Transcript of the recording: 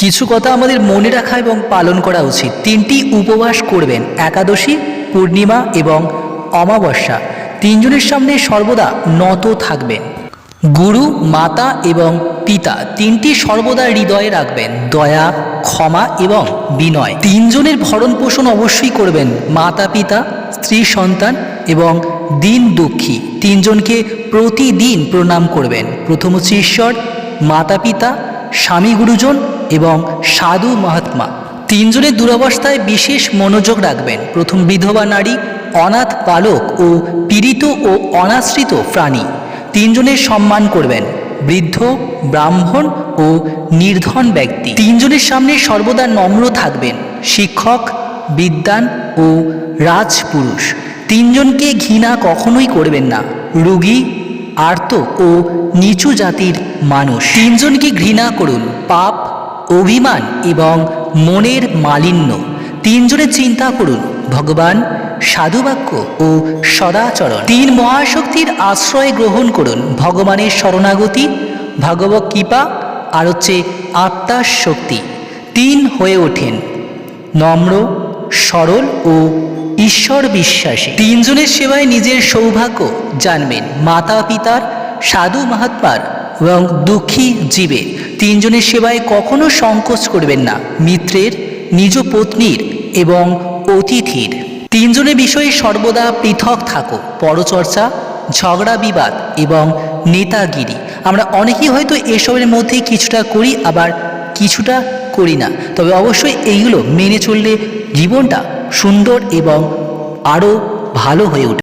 কিছু কথা আমাদের মনে রাখা এবং পালন করা উচিত। তিনটি উপবাস করবেন, একাদশী, পূর্ণিমা এবং অমাবস্যা। তিনজনের সামনে সর্বদা নত থাকবেন। গুরু, মাতা এবং পিতা তিনটি সর্বদা হৃদয়ে রাখবেন, দয়া, ক্ষমা এবং বিনয়। তিনজনের ভরণ পোষণ অবশ্যই করবেন, মাতা, পিতা, স্ত্রী, সন্তান এবং দিন দুঃখী। তিনজনকে প্রতিদিন প্রণাম করবেন। প্রথম হচ্ছে ঈশ্বর, মাতা, পিতা, স্বামী, গুরুজন এবং সাধু মহাত্মা তিনজনের দুরবস্থায় বিশেষ মনোযোগ রাখবেন। প্রথম বিধবা নারী, অনাথ বালক ও পীড়িত ও অনাশ্রিত প্রাণী। তিনজনের সম্মান করবেন। বৃদ্ধ, ব্রাহ্মণ ও নির্ধন ব্যক্তি। তিনজনের সামনে সর্বদা নম্র থাকবেন। শিক্ষক, বিদ্বান ও রাজপুরুষ। তিনজনকে ঘৃণা কখনোই করবেন না। রুগী, আর্ত ও নিচু জাতির মানুষ। তিনজনকে ঘৃণা করুন। পাপ অভিমান এবং মনের মালিন্য। তিনজনের চিন্তা করুন, ভগবান সাধুবাক্য ও সদাচরণ। তিন মহাশক্তির আশ্রয় গ্রহণ করুন, ভগবানের শরণাগতি ভগবত কৃপা আর হচ্ছে আত্মার শক্তি। তিন হয়ে ওঠেন, নম্র, সরল ও ঈশ্বর বিশ্বাসী। তিনজনের সেবায় নিজের সৌভাগ্য জানবেন মাতা পিতার সাধু মহাত্মার এবং দুঃখী জীবে তিনজনের সেবায় কখনো সংকোচ করবেন না, মিত্রের, নিজ পত্নীর এবং অতিথির। তিনজনের বিষয়ে সর্বদা পৃথক থাকো, পরচর্চা, ঝগড়া বিবাদ এবং নেতাগিরি। আমরা অনেকেই হয়তো এসবের মধ্যে কিছুটা করি, আবার কিছুটা করি না। তবে অবশ্যই এইগুলো মেনে চললে জীবনটা সুন্দর এবং আরও ভালো হয়ে ওঠে